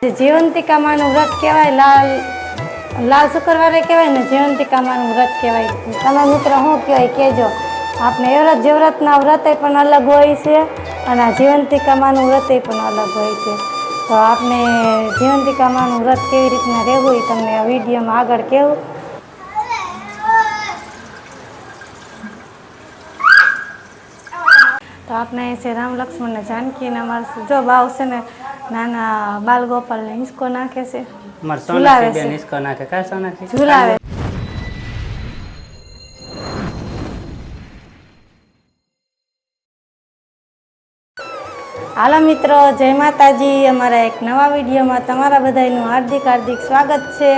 જીવંતિકામાનું વ્રત કહેવાય, લાલ લાલ શુક્રવારે કહેવાય ને જીવંતિકામાનું વ્રત કહેવાય. તમે મિત્રો શું કહેવાય કહેજો. આપણે એ વ્રત વ્રતે પણ અલગ હોય છે અને આ જીવંતિકામાનું વ્રતે પણ અલગ હોય છે. તો આપણે જીવંતિકામાનું વ્રત કેવી રીતના રહેવું એ તમને આ વિડીયોમાં આગળ કહેવું. તો આપણે છે રામ લક્ષ્મણ ને જાનકી ને અમારે જો ભાવ છે ને નાના બાલ ગોપાલ ને હિસકો નાખે છે. ઝુલાવે છે. હિસકો નાખે. કા સોનાક્ષી ઝુલાવે. હાલો મિત્રો જય માતાજી. અમારા એક નવા વિડીયોમાં તમારા બધાનું હાર્દિક હાર્દિક સ્વાગત છે.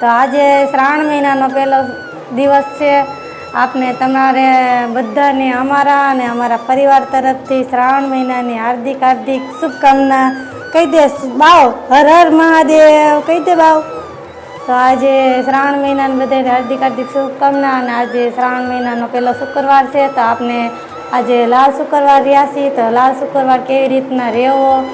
તો આજે શ્રાવણ મહિનાનો પહેલો દિવસ છે. આપને તમારે બધાને, અમારા અને અમારા પરિવાર તરફથી શ્રાવણ મહિનાની હાર્દિક હાર્દિક શુભકામના. કહી દે બાવ, હર હર મહાદેવ, કહી દે બાવ. તો આજે શ્રાવણ મહિનાને બધાને હાર્દિક હાર્દિક શુભકામના અને આજે શ્રાવણ મહિનાનો પહેલો શુક્રવાર છે. તો આપને આજે લાલ શુક્રવાર રહ્યા છીએ. તો લાલ શુક્રવાર કેવી રીતના રહેવો?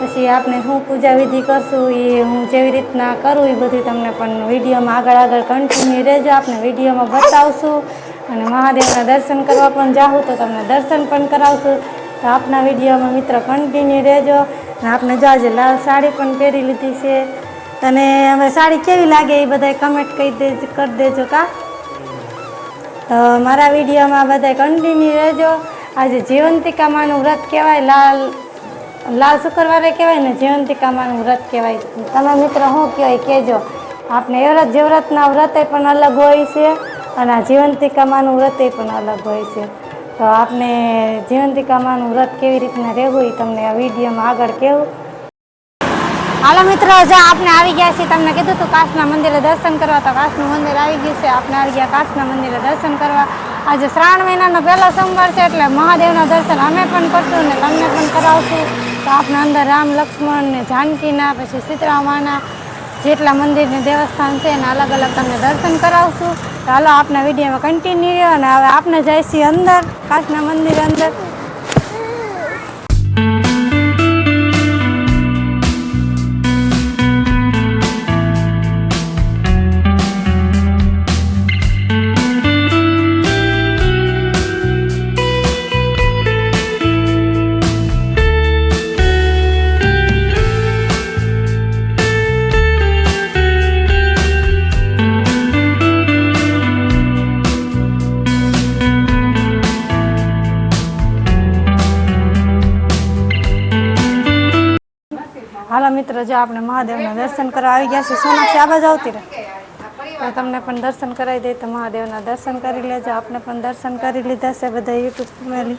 પછી આપણે શું પૂજા વિધિ કરશું એ હું જેવી રીતના કરું એ બધું તમને પણ વિડીયોમાં આગળ આગળ કન્ટિન્યુ રહેજો. આપણે વિડીયોમાં બતાવશું અને મહાદેવના દર્શન કરવા પણ જાઉં તો તમને દર્શન પણ કરાવશું. તો આપના વિડીયોમાં મિત્ર કન્ટિન્યુ રહેજો. અને આપણે જો આજે લાલ સાડી પણ પહેરી લીધી છે. તને હવે સાડી કેવી લાગે એ બધાય કમેન્ટ કહી દે કરી દેજો કા? તો મારા વિડીયોમાં બધાય કન્ટિન્યુ રહેજો. આજે જીવંતિકામાનું વ્રત કહેવાય, લાલ લાલ શુક્રવારે કહેવાય ને જીવંતિકામાનું વ્રત કહેવાય. તમે મિત્રો શું કહેવાય કહેજો. આપણે એ વ્રત જે વ્રતે પણ અલગ હોય છે અને આ જીવંતિકામાનું વ્રતે પણ અલગ હોય છે. તો આપણે જીવંતિકામાનું વ્રત કેવી રીતના રહેવું એ તમને આ વિડીયોમાં આગળ કહેવું હાલો મિત્રો, જો આપણે આવી ગયા છીએ, તમને કીધું હતું કાશના મંદિરે દર્શન કરવા, તો કાશનું મંદિર આવી ગયું છે. આપણે આવી ગયા કાશના મંદિરે દર્શન કરવા. આજે શ્રાવણ મહિનાનો પહેલો સોમવાર છે, એટલે મહાદેવના દર્શન અમે પણ કરશું ને તમને પણ કરાવશું. તો આપણા અંદર રામ, લક્ષ્મણ ને જાનકીના પછી સીતરામાના જેટલા મંદિરને દેવસ્થાન છે એના અલગ અલગ તમને દર્શન કરાવશું. તો હાલો, આપના વિડીયોમાં કન્ટિન્યુ રહ્યો અને હવે આપણે જઈએ અંદર, કાશના મંદિર અંદર. હાલો મિત્રો જો આપણે મહાદેવના દર્શન કરવા આવી ગયા છીએ સોનાક્ષી આવાજ આવતી રહે. તો તમને પણ દર્શન કરાવી દે તો મહાદેવના દર્શન કરી લેજો. આપણે પણ દર્શન કરી લીધા છે બધા યુટ્યુબ ફેમિલી.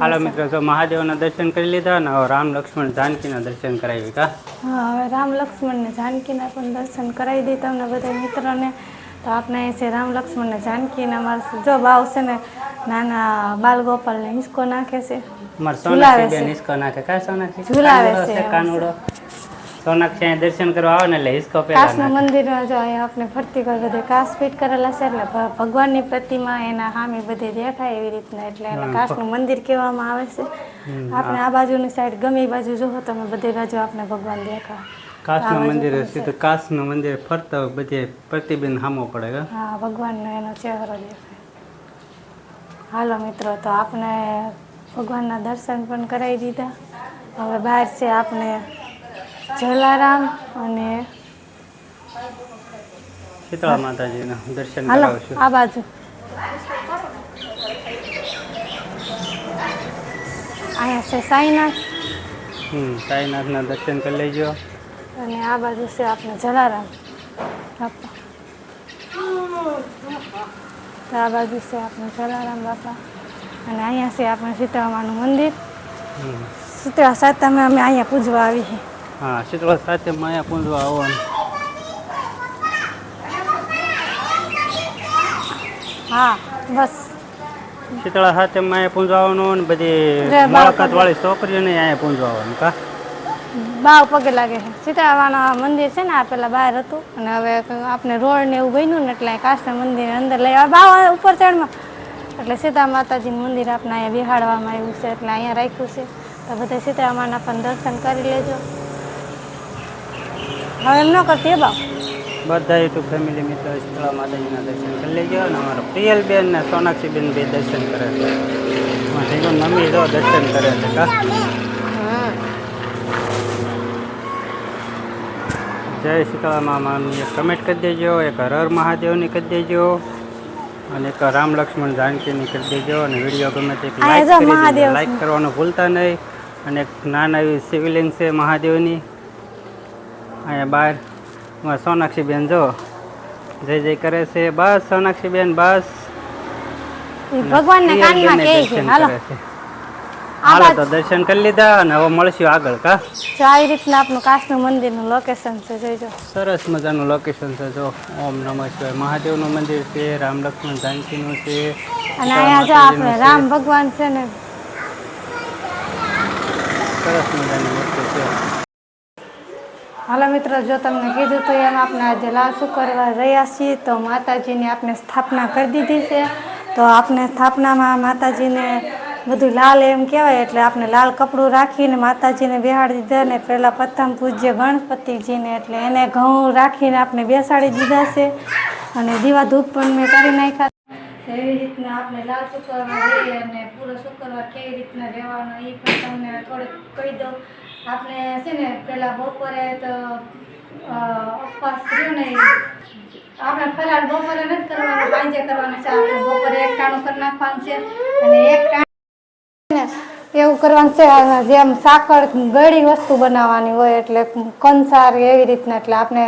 હાલો મિત્રો તો મહાદેવના દર્શન કરી લીધા અને હવે રામ લક્ષ્મણ જાનકીના દર્શન કરાવી કા? હા હવે રામ લક્ષ્મણ ને જાનકીના પણ દર્શન કરાવી દઈએ તમને બધા મિત્રોને. તો આપણે છે રામ લક્ષ્મણ ને જાનકીના અમારે જો ભાવ છે ને નાના બાલ ગોપાલ ને હિંચકો નાખે છે. મારે સોનાક્ષી બેન છે. હિસકો નાખે. કા સોનાક્ષી? ઝુલાવે છે. કાનુડો. સોનાક્ષી અહીં દર્શન કરવા આવે ને એટલે હિસકો પેલા કાશના મંદિરમાં જો અહીંયા આપણે ફરતી કોઈ બધે ફિટ કરેલા છે એટલે ભગવાનની પ્રતિમા એના સામે બધી દેખાય એવી રીતના એટલે એને કાશનું મંદિર કહેવામાં આવે છે. આપણે આ બાજુની સાઈડ ગમે બાજુ જોવો તમે બધી બાજુ આપણે ભગવાન દેખાય. કાશનું મંદિર સીધું કાશનું મંદિર ફરતા બધે પ્રતિબિંબ સામો પડે હા ભગવાનનો એનો ચહેરો દેખાય. હાલો મિત્રો તો આપણે ભગવાનના દર્શન પણ કરાવી દીધા. હવે બહાર છે આપણે જલારામ અને શીતળા માતાજીના દર્શન હાલો કરાવશું. આ બાજુ. અહીંયા છે સાઈનાથ. હમ સાઈનાથના દર્શન કરી લેજો. અને આ બાજુ છે આપણે જલારામ. બાપા તો આ બાજુ છે આપણે જલારામ બાપા. અને અહીંયા છે આપણે સીતામાનું મંદિર. સીતળા શીતળા સાતમે અમે અહીંયા પૂજવા આવી છીએ. હા શીતળા સાથે માયા પૂજવા આવવાનું. હા બસ. શીતળા સાથે માયા પૂજવાનું આવવાનું ને બધી મુલાકાત વાળી છોકરીઓને અહીંયા પૂજવાનું આવવાનું કા? બાવ પગે લાગે છે. સીતારામાના મંદિર છે ને, આ પેલા બહાર હતું. અને હવે આપણે રોડ ને એવું બન્યું ને, એટલે કાશના મંદિર અંદર લઈ આવે બાવ ઉપર ચડમાં. એટલે સીતા માતાજીનું મંદિર આપણે અહીંયા બિહાડવામાં આવ્યું છે, એટલે અહીંયા રાખ્યું છે. તો બધા સીતારામાના પણ દર્શન કરી લેજો. હવે એમ ન કરતી એ બાવ. બધા યુટ્યુબ ફેમિલી મિત્રો શીતળા માતાજીના દર્શન કરી લેજો અને અમારા પ્રિયલ બેન ને સોનાક્ષી બેન બે દર્શન કરે છે. મમ્મી જો દર્શન કરે છે. જય મામાની એક કમેન્ટ કરી દેજો એક હર મહાદેવની કરી દેજો અને એક રામ લક્ષ્મણ જાનકીની કરી દેજો અને વીડિયો ગમે તે લાઈક કરવાનું ભૂલતા નહીં અને એક નાના એવી સિવિલિંગ છે મહાદેવની. અહીંયા બહાર સોનાક્ષીબેન સોનાક્ષી બેન જો જય જય કરે છે બસ સોનાક્ષી બેન બસ ભગવાનને કાનમાં કહે છે? હાલો. હાલો તો દર્શન કરી લીધા અને હવે મળશું આગળ કા? જો આવી રીતના આપણું કાશનું મંદિરનું લોકેશન છે જોઈજો. સરસ મજાનું લોકેશન છે જો. ઓમ નમઃ શિવાય. મહાદેવનું મંદિર છે રામ લક્ષ્મણ જાનકીનું છે અને અહીંયા જો આપણે રામ ભગવાન છે ને. સરસ મજાની મૂર્તિ છે. હાલો મિત્રો જો તમને કીધું તો એમ આપણે આજે લાલ કરવા રહ્યા છીએ તો માતાજીની આપણે સ્થાપના કરી દીધી છે. તો આપણે સ્થાપનામાં માતાજીને બધું લાલ એમ કહેવાય, એટલે આપણે લાલ કપડું રાખીને માતાજીને બેહાડી દીધા ને પહેલાં પ્રથમ પૂજ્ય ગણપતિજીને, એટલે એને ઘઉં રાખીને આપણે બેસાડી દીધા છે અને દીવા ધૂપ પણ મેં કરી નાખ્યા એવી રીતના આપણે લાલ શુક્રવાર રહીએ અને પૂરો શુક્રવાર કેવી રીતના રહેવાનો એ પણ તમને થોડુંક કહી દઉં. આપણે છે ને પહેલાં બપોરે તો ઉપવાસ રહ્યો ને આપણે ફરાળ બપોરે નથી કરવાનું, સાંજે કરવાનું છે. આપણે બપોરે એક ટાણું કરી નાખવાનું છે અને એક એવું કરવાનું છે જેમ સાકર ગળી વસ્તુ બનાવવાની હોય એટલે કંસાર એવી રીતના, એટલે આપણે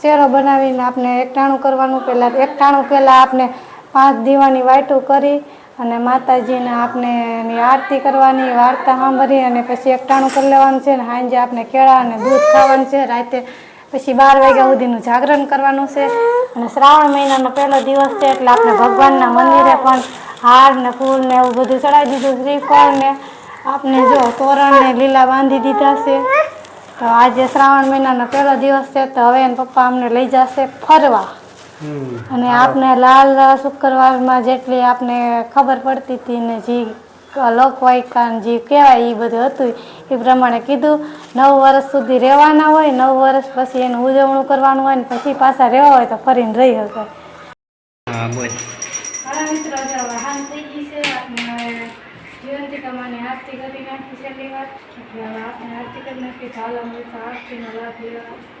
શેરો બનાવીને આપણે એકટાણું કરવાનું પહેલાં એકટાણું પહેલાં આપણે પાંચ દીવાની વાટું કરી, અને માતાજીને આપણે એની આરતી કરવાની, વાર્તા સાંભળી, અને પછી એકટાણું કરી લેવાનું છે, અને સાંજે આપણે કેળા અને દૂધ ખાવાનું છે, રાતે પછી બાર વાગ્યા સુધીનું જાગરણ કરવાનું છે, અને શ્રાવણ મહિનાનો પહેલો દિવસ છે, એટલે આપણે ભગવાનના મંદિરે પણ હાર ને ફૂલ ને એવું બધું ચડાવી દીધું, શ્રીફળ ને આપણે જો તોરણ ને લીલા બાંધી દીધા છે તો આજે શ્રાવણ મહિનાનો પહેલો દિવસ છે તો હવે એના પપ્પા અમને લઈ જશે ફરવા. અને આપને લાલ શુક્રવારમાં જેટલી આપને ખબર પડતી હતી ને જે લોકવાયકા ને જે કહેવાય એ બધું હતું એ પ્રમાણે કીધું નવ વર્ષ સુધી રહેવાના હોય નવ વર્ષ પછી એનું ઉજવણું કરવાનું હોય ને પછી પાછા રહેવા હોય તો ફરીને રહી શકાય. હા બોલ. જીવંતી કમાની આરતી કરી નાખી છેલ્લી વાર. એટલે આપણે આરતી કરી નાખી. ચાલો મિત્રો આરતીનો લાભ લેવા.